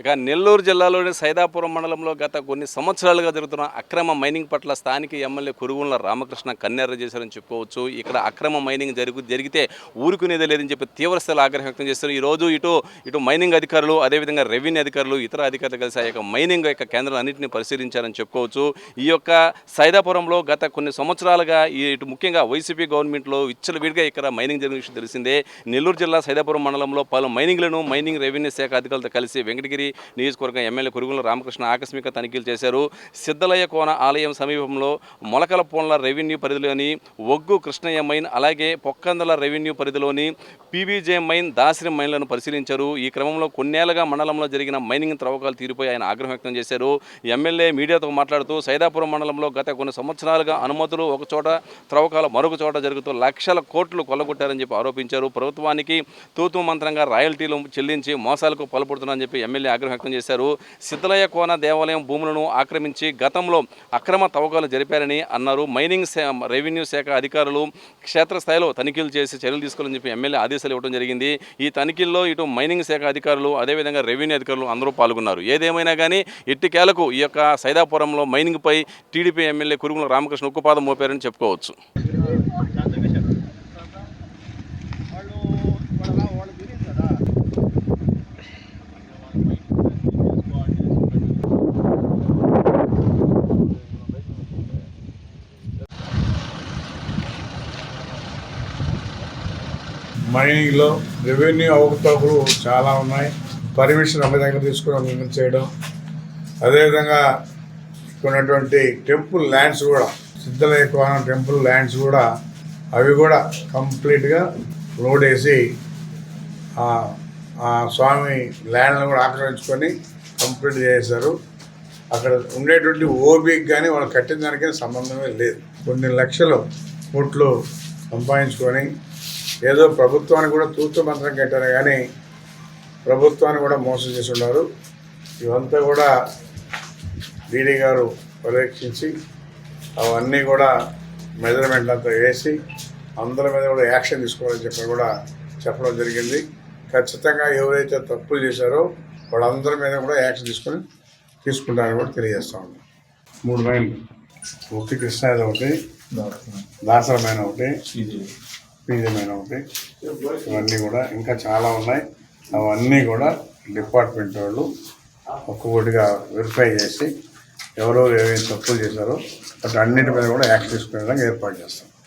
ఇక నెల్లూరు జిల్లాలోని సైదాపురం మండలంలో గత కొన్ని సంవత్సరాలుగా జరుగుతున్న అక్రమ మైనింగ్ పట్ల స్థానిక ఎమ్మెల్యే కురుగుండ్ల రామకృష్ణ కన్నెర్ర చేశారని చెప్పుకోవచ్చు. ఇక్కడ అక్రమ మైనింగ్ జరుగు జరిగితే ఊరుకునేది లేదని చెప్పి తీవ్రస్థాయిలో ఆగ్రహం వ్యక్తం చేస్తారు ఈరోజు ఇటు ఇటు మైనింగ్ అధికారులు అదేవిధంగా రెవెన్యూ అధికారులు ఇతర అధికారులు కలిసి ఆ యొక్క మైనింగ్ యొక్క కేంద్రాలన్నింటినీ పరిశీలించారని చెప్పుకోవచ్చు. ఈ యొక్క సైదాపురంలో గత కొన్ని సంవత్సరాలుగా ఈ ఇటు ముఖ్యంగా వైసీపీ గవర్నమెంట్లో విచ్చలవిడిగా ఇక్కడ మైనింగ్ జరిగిన విషయం తెలిసిందే. నెల్లూరు జిల్లా సైదాపురం మండలంలో పలు మైనింగ్లను మైనింగ్ రెవెన్యూ శాఖ అధికారులతో కలిసి వెంకటగిరి నియోజకవర్గం ఎమ్మెల్యే కురుగుల రామకృష్ణ ఆకస్మిక తనిఖీలు చేశారు. సిద్ధలయ్య కోన ఆలయం సమీపంలో మొలకల పోన్ల రెవెన్యూ పరిధిలోని ఒగ్గు కృష్ణయ్య మైన్ అలాగే పొక్కందల రెవెన్యూ పరిధిలోని పీవీజే మైన్ దాసిరి మైన్లను పరిశీలించారు. ఈ క్రమంలో కొన్నేళ్ళుగా మండలంలో జరిగిన మైనింగ్ త్రవ్వకాలు తీరిపోయి ఆయన ఆగ్రహం వ్యక్తం చేశారు. ఎమ్మెల్యే మీడియాతో మాట్లాడుతూ సైదాపురం మండలంలో గత కొన్ని సంవత్సరాలుగా అనుమతులు ఒక చోట త్రవ్వకాలు మరొక చోట జరుగుతూ లక్షల కోట్లు కొల్లగొట్టారని చెప్పి ఆరోపించారు. ప్రభుత్వానికి తూతు మంత్రంగా రాయల్టీలు చెల్లించి మోసాలకు పాల్పడుతున్నారని చెప్పి ఎమ్మెల్యే ఆగ్రహం వ్యక్తం చేశారు. సిద్ధలయ్య కోన దేవాలయం భూములను ఆక్రమించి గతంలో అక్రమ తవ్వకాలు జరిపారని అన్నారు. మైనింగ్ శా రెవెన్యూ శాఖ అధికారులు క్షేత్రస్థాయిలో తనిఖీలు చేసి చర్యలు తీసుకోవాలని చెప్పి ఎమ్మెల్యే ఆదేశాలు ఇవ్వడం జరిగింది. ఈ తనిఖీల్లో ఇటు మైనింగ్ శాఖ అధికారులు అదేవిధంగా రెవెన్యూ అధికారులు అందరూ పాల్గొన్నారు. ఏదేమైనా కానీ ఎట్టికేలకు ఈ యొక్క సైదాపురంలో మైనింగ్పై టీడీపీ ఎమ్మెల్యే కురుగుల రామకృష్ణ ఉక్కుపాదం మోపారని చెప్పుకోవచ్చు. మైనింగ్లో రెవెన్యూ అవకతవకలు చాలా ఉన్నాయి. పర్మిషన్ అమ్మ దగ్గర తీసుకుని చేయడం. అదేవిధంగా ఉన్నటువంటి టెంపుల్ ల్యాండ్స్ కూడా సిద్ధలయ్య కోన టెంపుల్ ల్యాండ్స్ కూడా అవి కూడా కంప్లీట్గా లోడ్ వేసి ఆ- స్వామి ల్యాండ్లను కూడా ఆక్రమించుకొని కంప్లీట్ చేశారు. అక్కడ ఉండేటువంటి ఓబీకి కానీ వాళ్ళు కట్టిన దానికైనా సంబంధమే లేదు. కొన్ని లక్షలు కోట్లు సంపాదించుకొని ఏదో ప్రభుత్వానికి కూడా తూతు మంత్రం కట్టారు కానీ ప్రభుత్వాన్ని కూడా మోసం చేసి ఉన్నారు ఇవంతా కూడా డీడీ గారు పర్యవేక్షించి అవన్నీ కూడా మెజర్మెంట్ అంతా వేసి అందరి మీద కూడా యాక్షన్ తీసుకోవాలని చెప్పి కూడా చెప్పడం జరిగింది. ఖచ్చితంగా ఎవరైతే తప్పులు చేశారో వాళ్ళందరి మీద కూడా యాక్షన్ తీసుకొని తీసుకుంటారని కూడా తెలియజేస్తా ఉన్నాం. మూడు మైళ్ళు. ఒకటి కృష్ణాది ఒకటి దాసరమైన. ఒకటి పీజమైన ఒకటి. ఇవన్నీ కూడా ఇంకా చాలా ఉన్నాయి. అవన్నీ కూడా డిపార్ట్మెంట్ వాళ్ళు ఒక్కొక్కటిగా వెరిఫై చేసి ఎవరెవరు ఏమేమి తప్పులు చేశారో వాటి అన్నిటి మీద కూడా యాక్ట్ తీసుకునే ఏర్పాటు చేస్తాం.